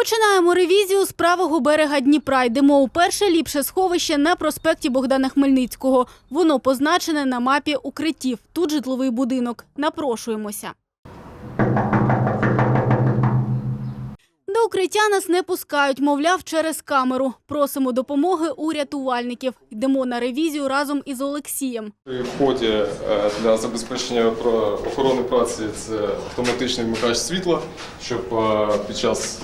Починаємо ревізію з правого берега Дніпра. Йдемо у перше ліпше сховище на проспекті Богдана Хмельницького. Воно позначене на мапі укриттів. Тут житловий будинок. Напрошуємося. До укриття нас не пускають, мовляв, через камеру. Просимо допомоги у рятувальників. Йдемо на ревізію разом із Олексієм. При вході е, для забезпечення охорони праці це автоматичний вмикач світла, щоб е, під час,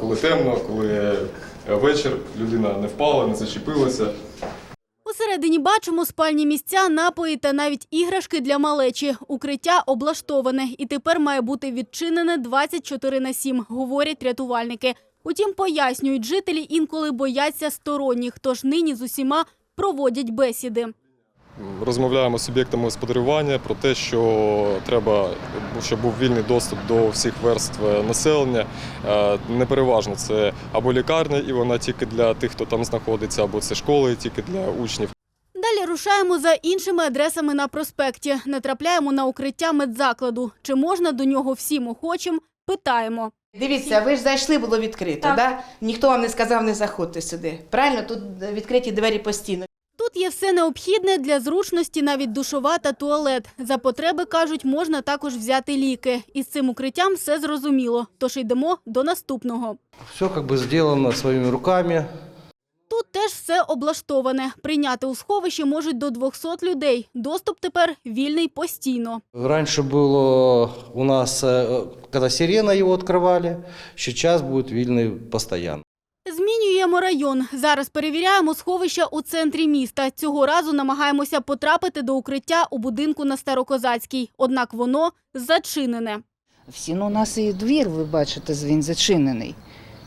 коли темно, коли вечір, людина не впала, не зачепилася. Усередині бачимо спальні місця, напої та навіть іграшки для малечі. Укриття облаштоване і тепер має бути відчинене 24 на 7, говорять рятувальники. Утім, пояснюють, жителі інколи бояться сторонніх, тож нині з усіма проводять бесіди. Розмовляємо з суб'єктами господарювання про те, що треба, щоб був вільний доступ до всіх верств населення. Е, Непереважно це або лікарня, і вона тільки для тих, хто там знаходиться, або це школи тільки для учнів. Далі рушаємо за іншими адресами на проспекті. Не трапляємо на укриття медзакладу. Чи можна до нього всім охочим? Питаємо. Дивіться, ви ж зайшли, було відкрито, Так. да? ніхто вам не сказав не заходьте сюди. Правильно, тут відкриті двері постійно. Тут є все необхідне для зручності, навіть душова та туалет. За потреби, кажуть, можна також взяти ліки. Із цим укриттям все зрозуміло. Тож йдемо до наступного. Все как бы сделано своими руками. Тут теж все облаштоване. Прийняти у сховищі можуть до 200 людей. Доступ тепер вільний постійно. Раньше было у нас, э, когда сирена его открывали, сейчас будет вильный постоянно. Змінюємо район. Зараз перевіряємо сховища у центрі міста. Цього разу намагаємося потрапити до укриття у будинку на Старокозацькій. Однак воно зачинене. Всі, ну, у нас і двір, ви бачите, він зачинений.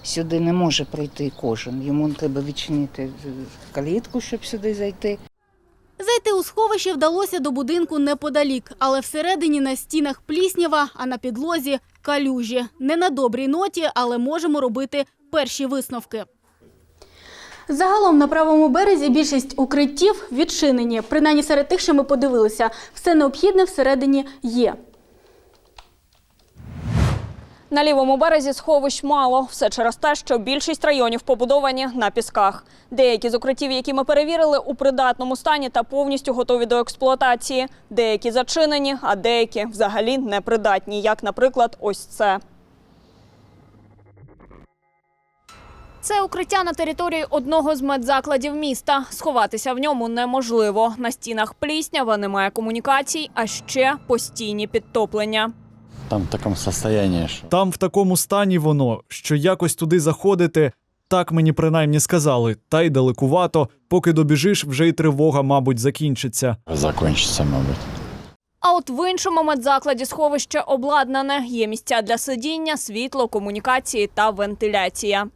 Сюди не може пройти кожен. Йому треба відчинити е, калітку, щоб сюди зайти. Зайти у сховище вдалося до будинку неподалік, але всередині на стінах пліснява, а на підлозі калюжі. Не на добрій ноті, але можемо робити перші висновки. Загалом на правому березі більшість укриттів відчинені. Принаймні серед тих, що ми подивилися, все необхідне всередині є. На лівому березі сховищ мало. Все через те, що більшість районів побудовані на пісках. Деякі з укриттів, які ми перевірили, у придатному стані та повністю готові до експлуатації. Деякі зачинені, а деякі взагалі непридатні, як, наприклад, ось це. Це укриття на території одного з медзакладів міста. Сховатися в ньому неможливо. На стінах пліснява, немає комунікацій, а ще постійні підтоплення. Там в такому состоянии, що Там в такому стані воно, що якось туди заходити, так мені принаймні сказали, та й далекувато, поки добіжиш, вже й тривога, мабуть, закінчиться. закончиться, мабуть. А от в іншому медзакладі сховище обладнане. Є місця для сидіння, світло, комунікації та вентиляція.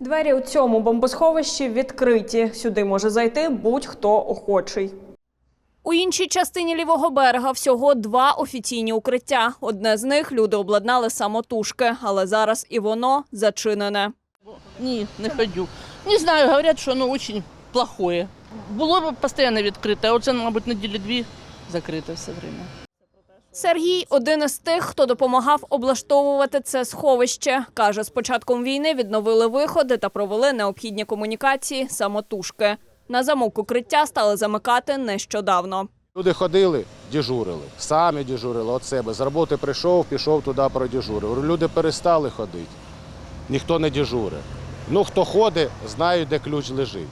Двері у цьому бомбосховищі відкриті. Сюди може зайти будь-хто охочий. У іншій частині лівого берега всього два офіційні укриття. Одне з них люди обладнали самотужки, але зараз і воно зачинене. Ні, не ходю. Не знаю, говорять, що воно дуже плохое. Було б постійно відкрите, а оце, мабуть, неділі дві закрите все время. Сергій один із тих, хто допомагав облаштовувати це сховище. Каже, з початком війни відновили виходи та провели необхідні комунікації самотужки. На замок укриття стали замикати нещодавно. Люди ходили, дежурили, самі дежурили від себе. З роботи прийшов, пішов туди, продежурив. Люди перестали ходити. Ніхто не дежурить. Ну, хто ходить, знають, де ключ лежить.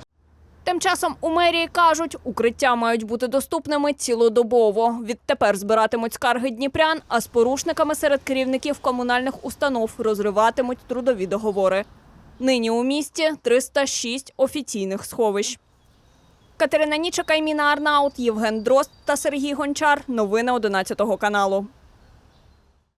Тим часом у мерії кажуть, укриття мають бути доступними цілодобово. Відтепер збиратимуть скарги дніпрян, а з порушниками серед керівників комунальних установ розриватимуть трудові договори. Нині у місті 306 офіційних сховищ. Катерина Нічика, Айміна Арнаут, Євген Дрозд та Сергій Гончар. Новини 11 каналу.